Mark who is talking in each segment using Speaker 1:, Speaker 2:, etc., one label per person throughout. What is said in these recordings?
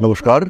Speaker 1: নমস্কার,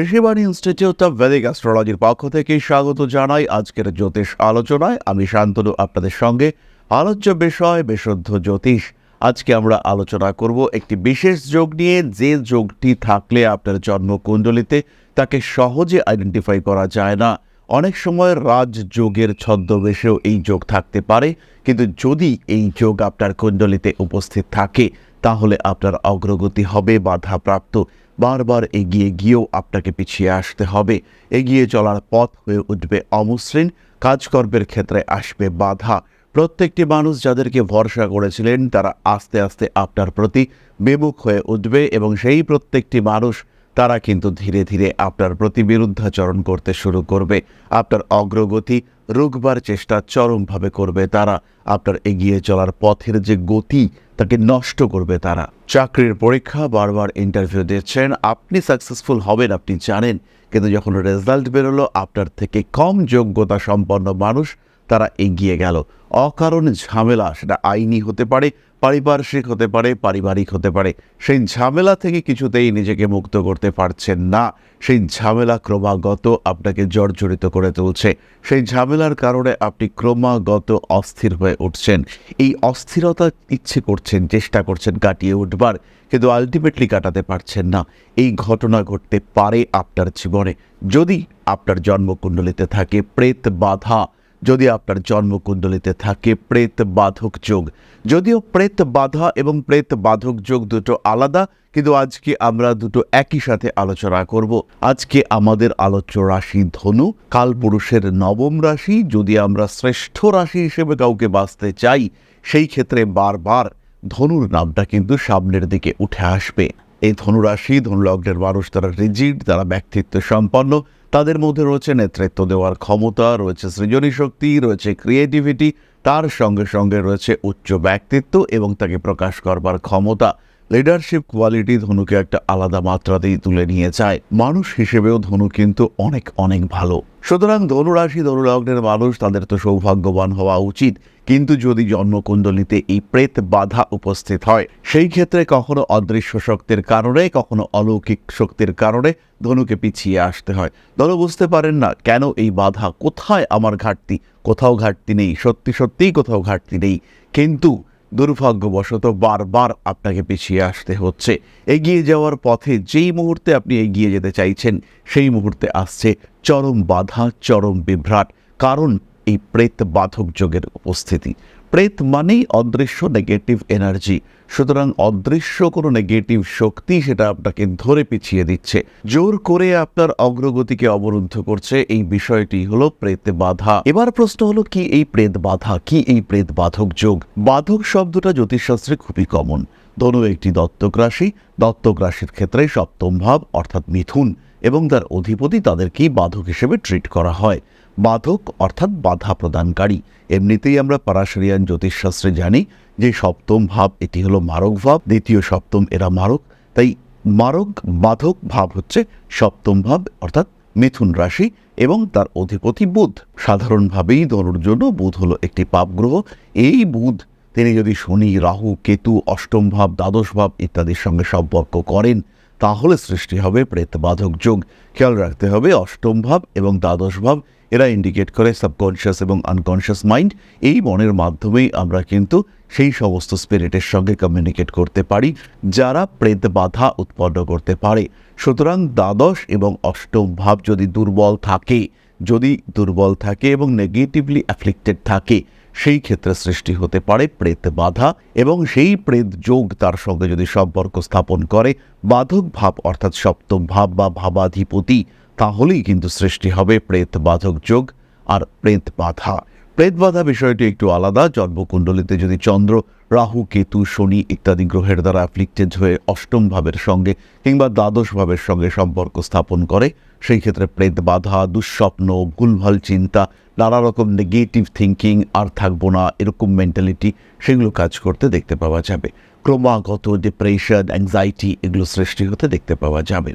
Speaker 1: Rishibani institute of Vedic অ্যাস্ট্রোলজির পক্ষ থেকে স্বাগত জানাই আজকের জ্যোতিষ আলোচনায়। আমি শান্তনু, আপনাদের সঙ্গে আলোচ্য বিষয়, বিশুদ্ধ জ্যোতিষ। আজকে আমরা আলোচনা করব একটি বিশেষ যোগ নিয়ে। যে যোগটি থাকলে আপনার জন্মকুণ্ডলিতে তাকে সহজে আইডেন্টিফাই করা যায় না। অনেক সময় রাজযোগের ছদ্মবেশেও এই যোগ থাকতে পারে। কিন্তু যদি এই যোগ আপনার কুণ্ডলিতে উপস্থিত থাকে, তাহলে আপনার অগ্রগতি হবে, বাধাপ্রাপ্ত। বারবার এগিয়ে গিয়েও আপনাকে পিছিয়ে আসতে হবে। এগিয়ে চলার পথ হয়ে উঠবে অমসৃণ কাজকর্মের ক্ষেত্রে আসবে বাধা। প্রত্যেকটি মানুষ যাদেরকে ভরসা করেছিলেন, তারা আস্তে আস্তে আপনার প্রতি বিমুখ হয়ে উঠবে এবং সেই প্রত্যেকটি মানুষ তারা কিন্তু ধীরে ধীরে আপনার প্রতি বিরুদ্ধাচরণ করতে শুরু করবে। আপনার অগ্রগতি রুখবার চেষ্টা চরমভাবে করবে তারা। আপনার এগিয়ে চলার পথের যে গতি তাকে নষ্ট করবে তারা। চাকরির পরীক্ষা বারবার ইন্টারভিউ দিচ্ছেন। আপনি সাকসেসফুল হবেন, আপনি জানেন। কিন্তু যখন রেজাল্ট বেরোলো, আপনার থেকে কম যোগ্যতা সম্পন্ন মানুষ তারা এগিয়ে গেল। অকারণ ঝামেলা সেটা আইনি হতে পারে, পারিপার্শ্বিক হতে পারে, পারিবারিক হতে পারে। সেই ঝামেলা থেকে কিছুতেই নিজেকে মুক্ত করতে পারছেন না। সেই ঝামেলা ক্রমাগত আপনাকে জর্জরিত করে তুলছে। সেই ঝামেলার কারণে আপনি ক্রমাগত অস্থির হয়ে উঠছেন। এই অস্থিরতা ইচ্ছে করছেন, চেষ্টা করছেন কাটিয়ে উঠবার, কিন্তু আলটিমেটলি কাটাতে পারছেন না। এই ঘটনা ঘটতে পারে আপনার জীবনে। যদি আপনার জন্মকুণ্ডলিতে থাকে, প্রেত বাধা যদি আপনার জন্মকুণ্ডলিতে থাকে প্রেত বাধক যোগ, যদিও প্রেত বাধা এবং প্রেত বাধক যোগ দুটো আলাদা, কিন্তু আজকে আমরা দুটো একই সাথে আলোচনা করব। আজকে আমাদের আলোচ্য রাশি ধনু কালপুরুষের নবম রাশি। যদি আমরা শ্রেষ্ঠ রাশি হিসেবে কাউকে বাঁচতে চাই, সেই ক্ষেত্রে বারবার ধনুর নামটা কিন্তু সামনের দিকে উঠে আসবে। এই ধনুরাশি, ধনুলগ্নের মানুষ, তারা রিজিড, তারা ব্যক্তিত্ব সম্পন্ন। তাদের মধ্যে রয়েছে নেতৃত্ব দেওয়ার ক্ষমতা, রয়েছে সৃজনী শক্তি রয়েছে ক্রিয়েটিভিটি তার সঙ্গে সঙ্গে রয়েছে উচ্চ ব্যক্তিত্ব এবং তাকে প্রকাশ করবার ক্ষমতা। লিডারশিপ কোয়ালিটি ধনুকে একটা আলাদা মাত্রাতেই তুলে নিয়ে যায় মানুষ হিসেবেও ধনু কিন্তু অনেক অনেক ভালো। সুতরাং ধনুরাশি, ধনুলগ্নের মানুষ, তাদের তো সৌভাগ্যবান হওয়া উচিত। কিন্তু যদি জন্মকুণ্ডলিতে এই প্রেত বাধা উপস্থিত হয়, সেই ক্ষেত্রে কখনো অদৃশ্য শক্তির কারণে, কখনো অলৌকিক শক্তির কারণে ধনুকে পিছিয়ে আসতে হয়। ধনু বুঝতে পারেন না, কেন এই বাধা? কোথায় আমার ঘাটতি? কোথাও ঘাটতি নেই, সত্যি সত্যিই কোথাও ঘাটতি নেই। কিন্তু দুর্ভাগ্যবশত বারবার আপনাকে পিছিয়ে আসতে হচ্ছে। এগিয়ে যাওয়ার পথে যেই মুহূর্তে আপনি এগিয়ে যেতে চাইছেন, সেই মুহূর্তে আসছে চরম বাধা, চরম বিভ্রাট, কারণ এই প্রেত বাধক যোগের উপস্থিতি। প্রেত মানেই অদৃশ্য নেগেটিভ এনার্জি সুতরাং অদৃশ্য কোনো নেগেটিভ শক্তি সেটা আপনাকে ধরে পিছিয়ে দিচ্ছে। জোর করে আপনার অগ্রগতিকে অবরুদ্ধ করছে এই বিষয়টি হলো প্রেত বাধা। এবার প্রশ্ন হলো, কি এই প্রেত বাধা, কি এই প্রেত বাধক যোগ? বাধক শব্দটা জ্যোতিষশাস্ত্রে খুবই কমন ধনু একটি দত্তক রাশি। দত্তক রাশির ক্ষেত্রে সপ্তম ভাব অর্থাৎ মিথুন এবং তার অধিপতি তাদেরকেই বাধক হিসেবে ট্রিট করা হয়। বাধক অর্থাৎ বাধা প্রদানকারী। এমনিতেই আমরা পারাশরিয়ান জ্যোতিষশাস্ত্রে জানি যে সপ্তম ভাব এটি হলো মারক ভাব, দ্বিতীয় সপ্তম এরা মারক। তাই মারক, বাধক ভাব হচ্ছে সপ্তম ভাব অর্থাৎ মিথুন রাশি এবং তার অধিপতি বুধ। সাধারণভাবেই ধনুর জন্য বুধ হলো একটি পাপ গ্রহ। এই বুধ, তিনি যদি শনি, রাহু, কেতু, অষ্টম ভাব, দ্বাদশ ভাব ইত্যাদির সঙ্গে সম্পর্ক করেন, তাহলে সৃষ্টি হবে প্রেতবাধক যোগ। খেয়াল রাখতে হবে, অষ্টম ভাব এবং দ্বাদশ ভাব এরা ইন্ডিকেট করে সাবকনশিয়াস এবং আনকনশিয়াস মাইন্ড এই মনের মাধ্যমেই আমরা কিন্তু সেই সমস্ত স্পিরিটের সঙ্গে কমিউনিকেট করতে পারি, যারা প্রেত বাধা উৎপন্ন করতে পারে। সুতরাং দ্বাদশ এবং অষ্টম ভাব যদি দুর্বল থাকে, যদি দুর্বল থাকে এবং নেগেটিভলি অ্যাফ্লিক্টেড থাকে, সেই ক্ষেত্রে সৃষ্টি হতে পারে প্রেত বাধা এবং সেই প্রেত যোগ তার সঙ্গে যদি সম্পর্ক স্থাপন করে, বাধক ভাব অর্থাৎ সপ্তম ভাব বা ভাবাধিপতি তাহলেই কিন্তু সৃষ্টি হবে প্রেত বাধক যোগ আর প্রেত বাধা প্রেত বাধা বিষয়টি একটু আলাদা। জন্মকুণ্ডলিতে যদি চন্দ্র, রাহু, কেতু, শনি ইত্যাদি গ্রহের দ্বারা অ্যাফ্লিক্টেড হয়ে অষ্টম ভাবের সঙ্গে কিংবা দ্বাদশ ভাবের সঙ্গে সম্পর্ক স্থাপন করে, সেই ক্ষেত্রে প্রেত বাধা দুঃস্বপ্ন ভুলভাল চিন্তা, নানা রকম নেগেটিভ থিঙ্কিং আর থাকব না, এরকম মেন্টালিটি সেগুলো কাজ করতে দেখতে পাওয়া যাবে। ক্রমাগত ডিপ্রেশন অ্যাংজাইটি এগুলো সৃষ্টি হতে দেখতে পাওয়া যাবে।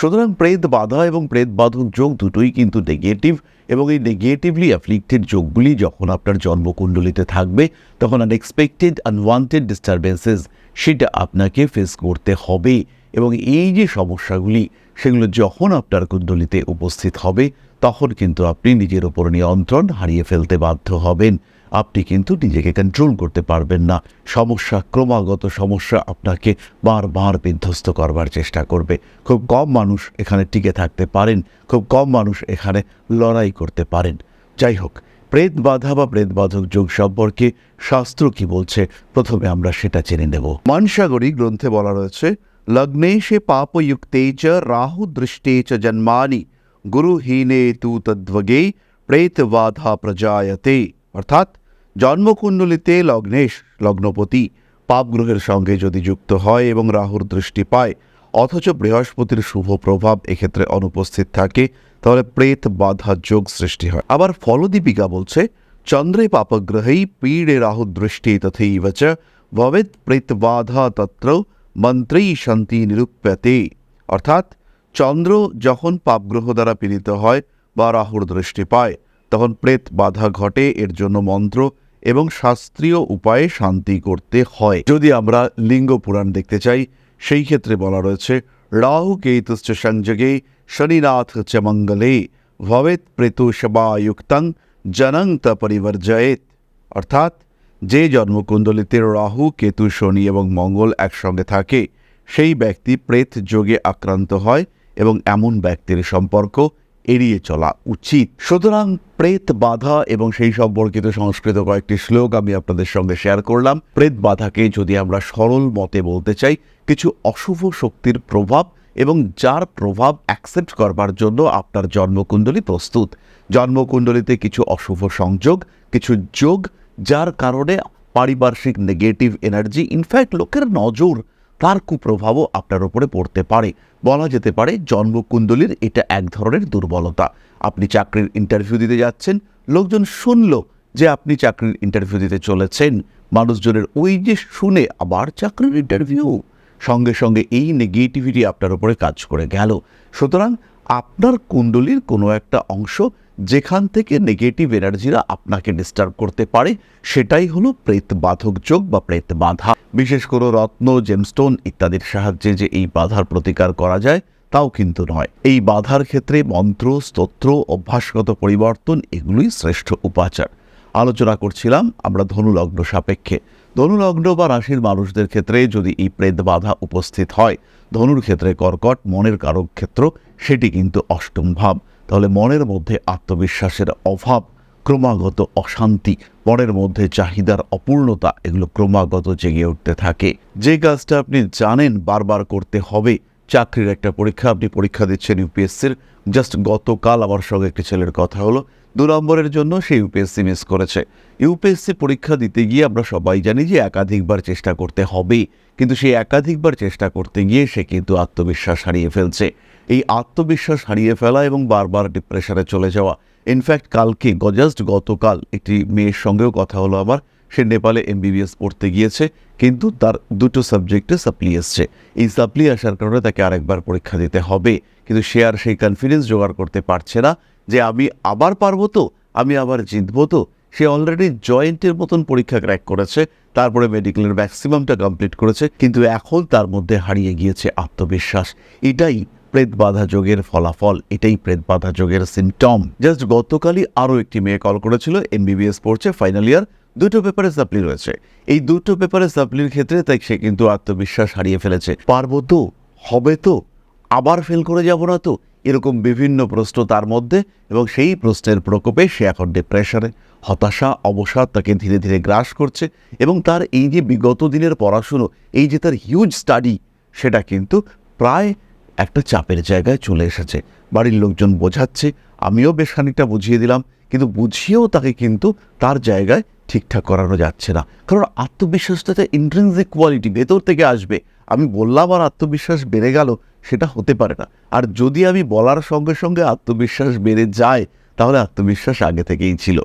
Speaker 1: সুতরাং প্রেত বাধা এবং প্রেত বাধক যোগ দুটোই কিন্তু নেগেটিভ এবং এই নেগেটিভলি অ্যাফ্লিক্টেড যোগগুলি যখন আপনার জন্মকুণ্ডলিতে থাকবে, তখন আনএক্সপেক্টেড আনওয়ান্টেড ডিস্টারবেন্সেস সেটা আপনাকে ফেস করতে হবে এবং এই যে সমস্যাগুলি, সেগুলো যখন আপনার কুণ্ডলিতে উপস্থিত হবে, তখন কিন্তু আপনি নিজের উপর নিয়ন্ত্রণ হারিয়ে ফেলতে বাধ্য হবেন। আপনি কিন্তু নিজেকে কন্ট্রোল করতে পারবেন না। সমস্যা, ক্রমাগত সমস্যা আপনাকে বারবার বিধ্বস্ত করবার চেষ্টা করবে। খুব কম মানুষ এখানে টিকে থাকতে পারেন, খুব কম মানুষ এখানে লড়াই করতে পারেন। যাই হোক, প্রেত বাধা বা প্রেত বাধক যোগ সম্পর্কে শাস্ত্র কি বলছে? প্রথমে আমরা সেটা জেনে নেব। মানসাগরী গ্রন্থে বলা রয়েছে লগ্নেশে পাপযুক্তে চ রাহু দৃষ্টে চ জন্মানি। গুরুহীনে তু তদ্ভগে প্রেতবাধা প্রজায়তে। অর্থাৎ জন্মকুণ্ডলিতে লগ্নেশ, লগ্নপতি, পাপগ্রহের সঙ্গে যদি যুক্ত হয় এবং রাহুর দৃষ্টি পায়, অথচ বৃহস্পতির শুভ প্রভাব এক্ষেত্রে অনুপস্থিত থাকে, তাহলে প্রেত বাধা যোগ সৃষ্টি হয়। আবার ফলদীপিকা বলছে, চন্দ্রে পাপগ্রহেই পীড়ে রাহু দৃষ্টি তথৈব চ ভবেৎ প্রেত বাধা তত্র মন্ত্রেই শান্তি নিরূপ্যতে। অর্থাৎ চন্দ্র যখন পাপগ্রহ দ্বারা পীড়িত হয় বা রাহুর দৃষ্টি পায় তখন প্রেত বাধা ঘটে, এর জন্য মন্ত্র এবং শাস্ত্রীয় উপায়ে শান্তি করতে হয়। যদি আমরা লিঙ্গ পুরাণ দেখতে চাই, সেই ক্ষেত্রে বলা রয়েছে, রাহু কেতুশ্চ সংযোগে শনিনাথ চ মঙ্গলে ভবেত প্রেতু সেবায়ুক্তং জনং ত পরিবর্জয়েত অর্থাৎ, যে জন্মকুণ্ডলিতে রাহু, কেতু, শনি এবং মঙ্গল একসঙ্গে থাকে, সেই ব্যক্তি প্রেত যোগে আক্রান্ত হয় এবং এমন ব্যক্তির সম্পর্ক এড়িয়ে চলা উচিত। সুতরাং প্রেত বাধা এবং সেই সম্পর্কিত সংস্কৃত কয়েকটি শ্লোক আমি আপনাদের সঙ্গে শেয়ার করলাম। প্রেত বাধাকে যদি আমরা সরল মতে বলতে চাই, কিছু অশুভ শক্তির প্রভাব এবং যার প্রভাব অ্যাকসেপ্ট করবার জন্য আপনার জন্মকুণ্ডলী প্রস্তুত। জন্মকুণ্ডলীতে কিছু অশুভ সংযোগ, কিছু যোগ, যার কারণে পারিপার্শ্বিক নেগেটিভ এনার্জি ইনফ্যাক্ট লোকের নজর তার কুপ্রভাবও আপনার উপরে পড়তে পারে। বলা যেতে পারে জন্মকুণ্ডলীর এটা এক ধরনের দুর্বলতা। আপনি চাকরির ইন্টারভিউ দিতে যাচ্ছেন, লোকজন শুনল যে আপনি চাকরির ইন্টারভিউ দিতে চলেছেন। মানুষজনের ওই যে শুনে আবার চাকরির ইন্টারভিউ সঙ্গে সঙ্গে এই নেগেটিভিটি আপনার উপরে কাজ করে গেল। সুতরাং আপনার কুণ্ডলীর কোনো একটা অংশ যেখান থেকে নেগেটিভ এনার্জিরা আপনাকে ডিস্টার্ব করতে পারে, সেটাই হলো প্রেত বাধক যোগ বা প্রেত বাধা। বিশেষ করে রত্ন জেমস্টোন ইত্যাদির সাহায্যে যে এই বাধার প্রতিকার করা যায়, তাও কিন্তু নয়। এই বাধার ক্ষেত্রে মন্ত্র, স্তোত্র, অভ্যাসগত পরিবর্তন, এগুলোই শ্রেষ্ঠ উপাচার। আলোচনা করছিলাম আমরা ধনুলগ্ন সাপেক্ষে। ধনুলগ্ন বা রাশির মানুষদের ক্ষেত্রে যদি এই প্রেত বাধা উপস্থিত হয়, ধনুর ক্ষেত্রে কর্কট, মনের কারক ক্ষেত্র, সেটি কিন্তু অষ্টম ভাব। তাহলে মনের মধ্যে আত্মবিশ্বাসের অভাব, ক্রমাগত অশান্তি, মনের মধ্যে চাহিদার অপূর্ণতা, এগুলো ক্রমাগত জেগে উঠতে থাকে। যে কাজটা আপনি জানেন বারবার করতে হবে চাকরির একটা পরীক্ষা। আপনি পরীক্ষা দিচ্ছেন ইউপিএসসির জাস্ট গতকাল আমার সঙ্গে একটি ছেলের কথা হলো। দু নম্বরের জন্য সে ইউপিএসসি মিস করেছে। ইউপিএসসি পরীক্ষা দিতে গিয়ে আমরা সবাই জানি যে একাধিকবার চেষ্টা করতে হবে কিন্তু সেই একাধিকবার চেষ্টা করতে গিয়ে সে কিন্তু আত্মবিশ্বাস হারিয়ে ফেলছে। এই আত্মবিশ্বাস হারিয়ে ফেলা এবং বারবার ডিপ্রেশনে চলে যাওয়া। ইনফ্যাক্ট কালকে জাস্ট গতকাল একটি মেয়ের সঙ্গেও কথা হলো আমার। সে নেপালে এমবিবিএস পড়তে গিয়েছে, কিন্তু তার দুটো সাবজেক্টে সাপ্লি এসছে। এই সাপ্লি আসার কারণে তাকে আরেকবার পরীক্ষা দিতে হবে। কিন্তু সে আর সেই কনফিডেন্স জোগাড় করতে পারছে না যে আমি আবার পারব তো, আমি আবার জিতবো তো। সে অলরেডি জয়েন্টের মতন পরীক্ষা ক্র্যাক করেছে, তারপরে মেডিকেলের ম্যাক্সিমামটা কমপ্লিট করেছে, কিন্তু এখন তার মধ্যে হারিয়ে গিয়েছে আত্মবিশ্বাস। এটাই প্রেত বাধা যোগের ফলাফল, এটাই প্রেত বাধা যোগের সিমটম জাস্ট গতকালই আরও একটি মেয়ে কল করেছিল এমবিবিএস পড়ছে ফাইনাল ইয়ার দুটো পেপারে সাপ্লি রয়েছে। এই দুটো পেপারে সাপ্লির ক্ষেত্রে তাই সে কিন্তু আত্মবিশ্বাস হারিয়ে ফেলেছে। পারব তো? হবে তো? আবার ফেল করে যাব না তো? এরকম বিভিন্ন প্রশ্ন তার মধ্যে এবং সেই প্রশ্নের প্রকোপে সে এখন ডিপ্রেশনে হতাশা, অবসাদ তাকে ধীরে ধীরে গ্রাস করছে এবং তার এই যে বিগত দিনের পড়াশুনো, এই যে তার হিউজ স্টাডি সেটা কিন্তু প্রায় একটা চাপের জায়গায় চলে এসেছে। বাড়ির লোকজন বোঝাচ্ছে, আমিও বেশ খানিকটা বুঝিয়ে দিলাম, কিন্তু বুঝিয়েও তাকে কিন্তু তার জায়গায় ঠিকঠাক করানো যাচ্ছে না। কারণ আত্মবিশ্বাসটা একটা ইন্ট্রেন্সিক কোয়ালিটি ভেতর থেকে আসবে। আমি বললাম আর আত্মবিশ্বাস বেড়ে গেল, সেটা হতে পারে না। আর যদি আমি বলার সঙ্গে সঙ্গে আত্মবিশ্বাস বেড়ে যায়, তাহলে আত্মবিশ্বাস আগে থেকেই ছিল।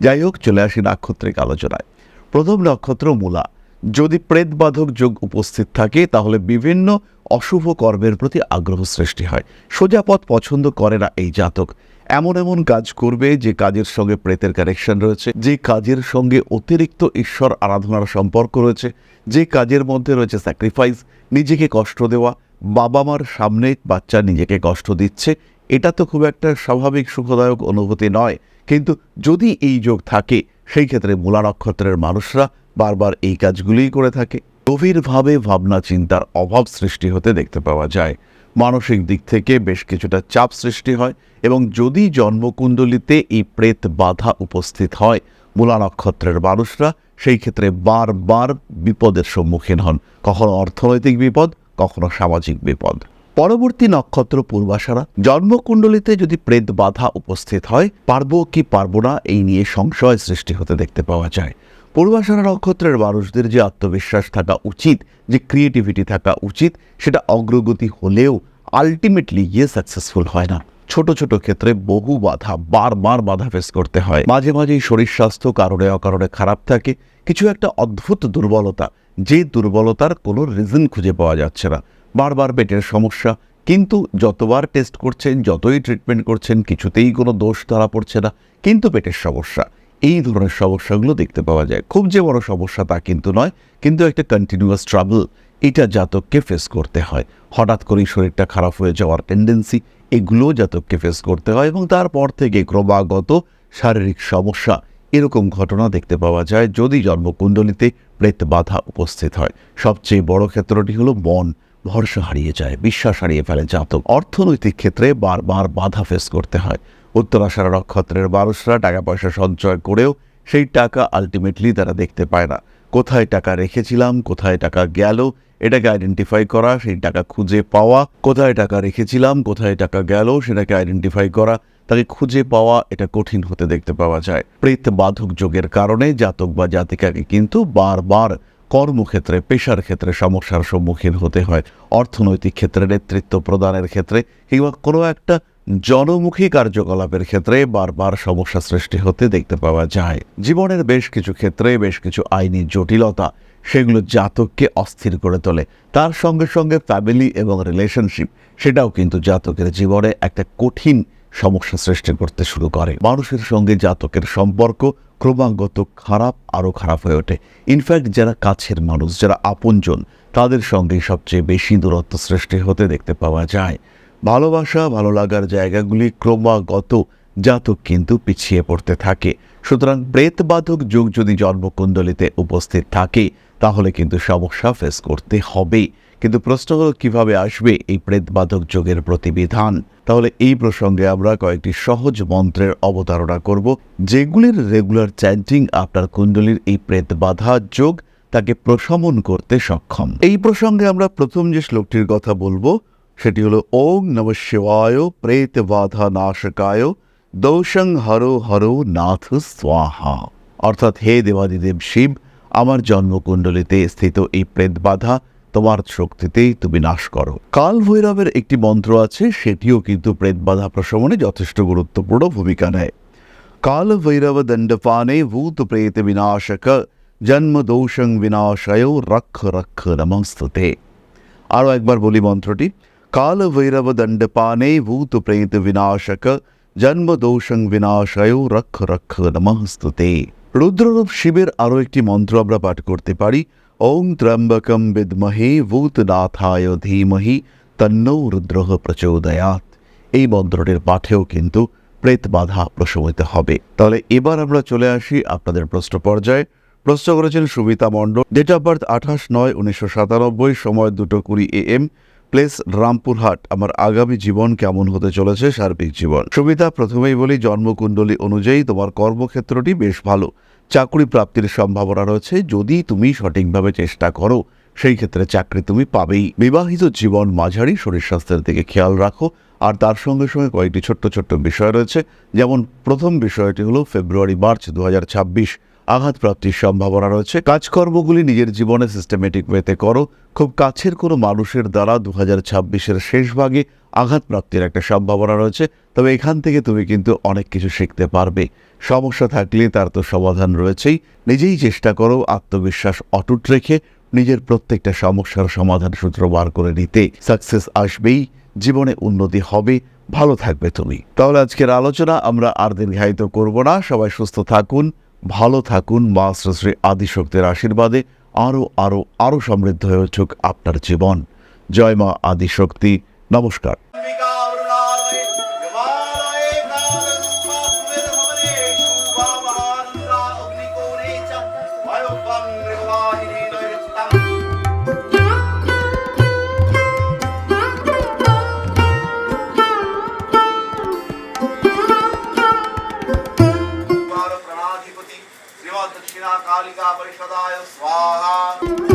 Speaker 1: যাই হোক, চলে আসি নাক্ষত্রিক আলোচনায়। প্রথম নক্ষত্র মূলা। যদি প্রেতবাধক যোগ উপস্থিত থাকে, তাহলে বিভিন্ন অশুভ কর্মের প্রতি আগ্রহ সৃষ্টি হয়। সোজা পথ পছন্দ করে না এই জাতক। এমন এমন কাজ করবে যে কাজের সঙ্গে প্রেতের কানেকশন রয়েছে, যে কাজের সঙ্গে অতিরিক্ত ঈশ্বর আরাধনার সম্পর্ক রয়েছে, যে কাজের মধ্যে রয়েছে স্যাক্রিফাইস নিজেকে কষ্ট দেওয়া বাবা মার সামনে বাচ্চা নিজেকে কষ্ট দিচ্ছে, এটা তো খুব একটা স্বাভাবিক সুখদায়ক অনুভূতি নয়। কিন্তু যদি এই যোগ থাকে, সেই ক্ষেত্রে মূলা নক্ষত্রের মানুষরা বারবার এই কাজগুলিই করে থাকে। গভীরভাবে ভাবনা চিন্তার অভাব সৃষ্টি হতে দেখতে পাওয়া যায়। মানসিক দিক থেকে বেশ কিছুটা চাপ সৃষ্টি হয় এবং যদি জন্মকুণ্ডলিতে এই প্রেত বাধা উপস্থিত হয়, মূলা নক্ষত্রের মানুষরা সেই ক্ষেত্রে বারবার বিপদের সম্মুখীন হন। কখনো অর্থনৈতিক বিপদ, কখনো সামাজিক বিপদ। পরবর্তী নক্ষত্র পূর্বাশারা, জন্মকুণ্ডলিতে যদি প্রেত বাধা উপস্থিত হয়, পারব কি পারব না এই নিয়ে সংশয় সৃষ্টি হতে দেখতে পাওয়া যায়। পূর্বাশারা নক্ষত্রের মানুষদের যে আত্মবিশ্বাস থাকা উচিত, যে ক্রিয়েটিভিটি থাকা উচিত, সেটা অগ্রগতি হলেও আলটিমেটলি গিয়ে সাকসেসফুল হয় না। ছোট ছোট ক্ষেত্রে বহু বাধা বারবার বাধা ফেস করতে হয়। মাঝে, মাঝেই শরীর স্বাস্থ্য কারণে, অকারণে খারাপ থাকে। কিছু একটা অদ্ভুত দুর্বলতা, যে দুর্বলতার কোনো রিজন খুঁজে পাওয়া যাচ্ছে না। বারবার পেটের সমস্যা, কিন্তু যতবার টেস্ট করছেন, যতই ট্রিটমেন্ট করছেন, কিছুতেই কোনো দোষ ধরা পড়ছে না, কিন্তু পেটের সমস্যা। এই ধরনের সমস্যাগুলো দেখতে পাওয়া যায়। খুব যে বড় সমস্যা তা কিন্তু নয়, কিন্তু একটা কন্টিনিউয়াস ট্রাভেল এটা জাতককে ফেস করতে হয়। হঠাৎ করেই শরীরটা খারাপ হয়ে যাওয়ার টেন্ডেন্সি এগুলো জাতককে ফেস করতে হয় এবং তারপর থেকে ক্রমাগত শারীরিক সমস্যা, এরকম ঘটনা দেখতে পাওয়া যায় যদি জন্মকুণ্ডলিতে প্রেত বাধা উপস্থিত হয়। সবচেয়ে বড় ক্ষেত্রটি হলো মন, ভরসা হারিয়ে যায়, বিশ্বাস হারিয়ে ফেলে জাতক। অর্থনৈতিক ক্ষেত্রে বারবার বাধা ফেস করতে হয়। উত্তরাশারা নক্ষত্রের মানুষরা টাকা পয়সা সঞ্চয় করেও সেই টাকা আলটিমেটলি তারা দেখতে পায় না। কোথায় টাকা রেখেছিলাম, কোথায় টাকা গেল, এটাকে আইডেন্টিফাই করা, সেই টাকা খুঁজে পাওয়া, কোথায় টাকা রেখেছিলাম, কোথায় টাকা গেল, সেটাকে আইডেন্টিফাই করা, তাকে খুঁজে পাওয়া, এটা কঠিন হতে দেখতে পাওয়া যায়। প্রেত বাধক যোগের কারণে জাতক বা জাতিকাকে কিন্তু বারবার কর্মক্ষেত্রে, পেশার ক্ষেত্রে সমস্যার সম্মুখীন হতে হয়। অর্থনৈতিক ক্ষেত্রে, নেতৃত্ব প্রদানের ক্ষেত্রে, কিংবা কোনো একটা জনমুখী কার্যকলাপের ক্ষেত্রে বারবার সমস্যা সৃষ্টি হতে দেখতে পাওয়া যায়। জীবনের বেশ কিছু ক্ষেত্রে বেশ কিছু আইনি জটিলতা সেগুলো জাতককে অস্থির করে তোলে। তার সঙ্গে সঙ্গে ফ্যামিলি এবং রিলেশনশিপ সেটাও কিন্তু জাতকের জীবনে একটা কঠিন সমস্যা সৃষ্টি করতে শুরু করে। মানুষের সঙ্গে জাতকের সম্পর্ক ক্রমাগত খারাপ আরও খারাপ হয়ে ওঠে। ইনফ্যাক্ট যারা কাছের মানুষ, যারা আপনজন, তাদের সঙ্গে সবচেয়ে বেশি দূরত্ব সৃষ্টি হতে দেখতে পাওয়া যায়। ভালোবাসা ভালো লাগার জায়গাগুলি ক্রমাগত জাতক কিন্তু পিছিয়ে পড়তে থাকে। সুতরাং প্রেতবাধক যুগ যদি জন্মকুণ্ডলিতে উপস্থিত থাকে, তাহলে কিন্তু সমস্যা ফেস করতে হবে কিন্তু প্রশ্ন হলো, কীভাবে আসবে এই প্রেতবাধক যোগের প্রতিবিধান? তাহলে এই প্রসঙ্গে আমরা কয়েকটি সহজ মন্ত্রের অবতারণা করব, যেগুলির রেগুলার চ্যান্টিং আপনার কুণ্ডলীর এই প্রেতবাধা যোগ তাকে প্রশমন করতে সক্ষম। এই প্রসঙ্গে আমরা প্রথম যে শ্লোকটির কথা বলব সেটি হলো ওং নম শিবায় প্রেত বাধা নাশকায় দৌশং হরো হরো নাথ স্বাহা। অর্থাৎ হে দেবাদিদেব শিব, আমার জন্মকুণ্ডলিতে স্থিত এই প্রেত বাধা তোমার শক্তিতেই তুমি নাশ করো। কাল ভৈরবের একটি মন্ত্র আছে, সেটিও কিন্তু প্রেত বাধা প্রশমনে যথেষ্ট গুরুত্বপূর্ণ ভূমিকা নেয়। কাল ভৈরব দণ্ডপানে ভূত প্রেত বিনাশক, জন্ম দোষং বিনাশয় রক্ষ রক্ষ নমস্তুতে আরও একবার বলি মন্ত্রটি। কাল ভৈরব দণ্ডপানে ভূত প্রেত বিনাশক জন্ম দোষং বিনাশয় রক্ষ রক্ষ নমস্তুতে রুদ্ররূপ শিবের আরও একটি মন্ত্র আমরা পাঠ করতে পারি ওং ত্র্যম্বকম বিদ্মহে ভূতনাথায় ধীমহি তন্নো রুদ্র প্রচোদয়াত এই মন্ত্রটির পাঠেও কিন্তু প্রেত বাধা প্রশমিত হবে তাহলে এবার আমরা চলে আসি আপনাদের প্রশ্ন পর্যায়ে প্রশ্ন করেছেন Subita Mondal date of birth আঠাশ নয় উনিশশো সাতানব্বই সময় দুটো কুড়ি এ এম প্লেস রামপুরহাট আমার আগামী জীবন কেমন হতে চলেছে, সার্বিক জীবন। সুবিধা, প্রথমেই বলি, জন্মকুণ্ডলী অনুযায়ী তোমার কর্মক্ষেত্রটি বেশ ভালো। চাকরি প্রাপ্তির সম্ভাবনা রয়েছে, যদি তুমি সঠিকভাবে চেষ্টা করো, সেই ক্ষেত্রে চাকরি তুমি পাবেই। বিবাহিত জীবন মাঝারি, শরীর স্বাস্থ্যের দিকে খেয়াল রাখো, আর তার সঙ্গে সঙ্গে কয়েকটি ছোট্ট ছোট্ট বিষয় রয়েছে, যেমন প্রথম বিষয়টি হলো, ফেব্রুয়ারি, মার্চ দু হাজার ছাব্বিশ। আঘাত প্রাপ্তির সম্ভাবনা রয়েছে। কাজকর্মগুলি নিজের জীবনে সিস্টেমেটিক ওয়েতে করো। খুব কাছের কোনো মানুষের দ্বারা দু হাজার ছাব্বিশের শেষ ভাগে আঘাত প্রাপ্তির একটা সম্ভাবনা রয়েছে। তবে এখান থেকে তুমি কিন্তু অনেক কিছু শিখতে পারবে। সমস্যা থাকলে তার তো সমাধান রয়েছেই। নিজেই চেষ্টা করো আত্মবিশ্বাস অটুট রেখে নিজের প্রত্যেকটা সমস্যার সমাধান সূত্র বার করে নিতে। সাকসেস আসবেই, জীবনে উন্নতি হবে। ভালো থাকবে তুমি। তাহলে আজকের আলোচনা আমরা আর দীর্ঘায়িত করব না। সবাই সুস্থ থাকুন। ভালো থাকুন মা শ্রী আদিশক্তির আশীর্বাদে আরও আরও আরও সমৃদ্ধ হয়ে উঠুক আপনার জীবন। জয় মা আদিশক্তি, নমস্কার।
Speaker 2: 好啦。